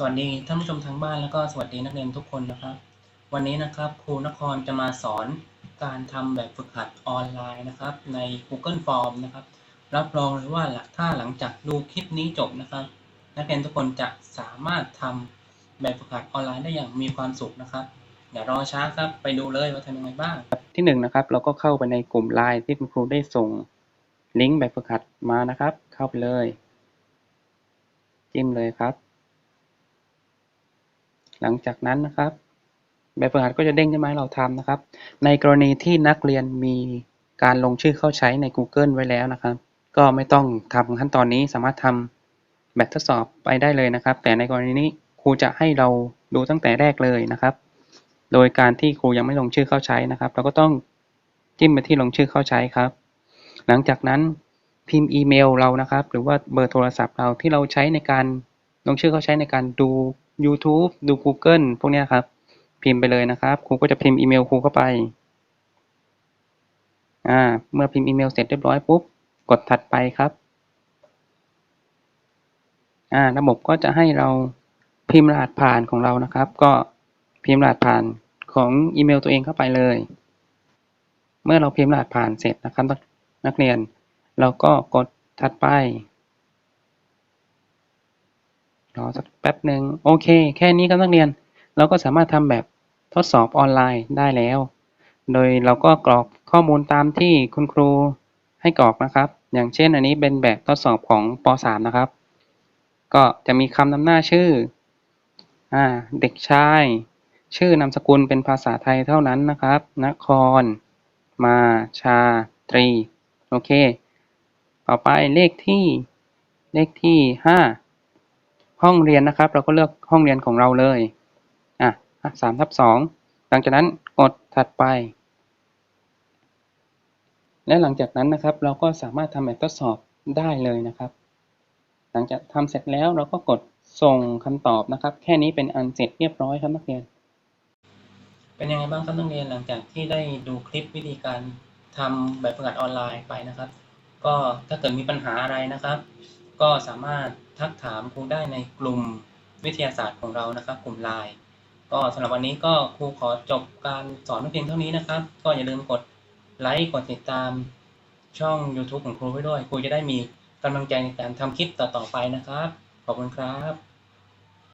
สวัสดีท่านผู้ชมทางบ้านแล้วก็สวัสดีนักเรียนทุกคนนะครับ วันนี้นะครับครูนครจะมาสอนการทำแบบฝึกหัดออนไลน์นะครับ ใน Google Form นะครับ รับรองเลยว่าถ้าหลังจากดูคลิปนี้จบนะครับ นักเรียนทุกคนจะสามารถทำแบบฝึกหัดออนไลน์ได้อย่างมีความสุขนะครับอย่ารอช้าครับไปดูเลยว่าทำยังไงบ้าง ที่หนึ่งนะครับเราก็เข้าไปในกลุ่มไลน์ที่คุณครูได้ส่งลิงก์แบบฝึกหัดมานะครับ เข้าไปเลย จิ้มเลยครับ หลังจากนั้นนะครับ แบบฝึกหัดก็จะเด้งขึ้นมาให้เราทำนะครับ ในกรณีที่นักเรียนมีการลงชื่อเข้าใช้ใน Google ไว้แล้วนะครับ ก็ไม่ต้องทำขั้นตอนนี้สามารถทำแบบทดสอบไปได้เลยนะครับ แต่ในกรณีนี้ครูจะให้เราดูตั้งแต่แรกเลยนะครับ โดยการที่ครูยังไม่ลงชื่อเข้าใช้นะครับ เราก็ต้องจิ้มไปที่ลงชื่อเข้าใช้ครับ หลังจากนั้นพิมพ์อีเมลเรานะครับ หรือว่าเบอร์โทรศัพท์เราที่เราใช้ในการลงชื่อเข้าใช้ในการดู YouTube ดู Google พวกนี้ครับ พิมพ์ไปเลยนะครับ ครูก็จะพิมพ์อีเมลครูเข้าไป อ่า เมื่อพิมพ์อีเมลเสร็จเรียบร้อยปุ๊บ กดถัดไปครับ อ่า ระบบก็จะให้เราพิมพ์รหัสผ่านของเรานะครับ ก็พิมพ์รหัสผ่านของอีเมลตัวเองเข้าไปเลย เมื่อเราพิมพ์รหัสผ่านเสร็จนะครับนักเรียน เราก็กดถัดไป รอสักแป๊บหนึ่งโอเค แค่นี้ครับนักเรียน เราก็สามารถทำแบบทดสอบออนไลน์ได้แล้ว โดยเราก็กรอกข้อมูลตามที่คุณครูให้กรอกนะครับ อย่างเช่นอันนี้เป็นแบบทดสอบของป .3 นะครับ ก็จะมีคำนำหน้าชื่ออเด็กชาย ชื่อนามสกุลเป็นภาษาไทยเท่านั้นนะครับนคร มาชาตรี โอเค ต่อไปเลขที่เลขที่ห้า ห้องเรียนนะครับ เราก็เลือกห้องเรียนของเราเลยอะสามทับสองหลังจากนั้นกดถัดไป และหลังจากนั้นนะครับ เราก็สามารถทำแบบทดสอบได้เลยนะครับ หลังจากทำเสร็จแล้วเราก็กดส่งคำตอบนะครับ แค่นี้เป็นอันเสร็จเรียบร้อยครับนักเรียน เป็นยังไงบ้างครับนักเรียนหลังจากที่ได้ดูคลิปวิธีการทำแบบฝึกหัดออนไลน์ไปนะครับ ก็ถ้าเกิดมีปัญหาอะไรนะครับ ก็สามารถทักถามครูได้ในกลุ่มวิทยาศาสตร์ของเรานะครับ กลุ่มไลน์ก็สำหรับวันนี้ก็ครูขอจบการสอนเพียงเท่านี้นะครับ ก็อย่าลืมกดไลค์กดติดตามช่อง YouTube ของครูไว้ด้วย ครูจะได้มีกำลังใจในการทำคลิปต่อๆไปนะครับ ขอบคุณครับ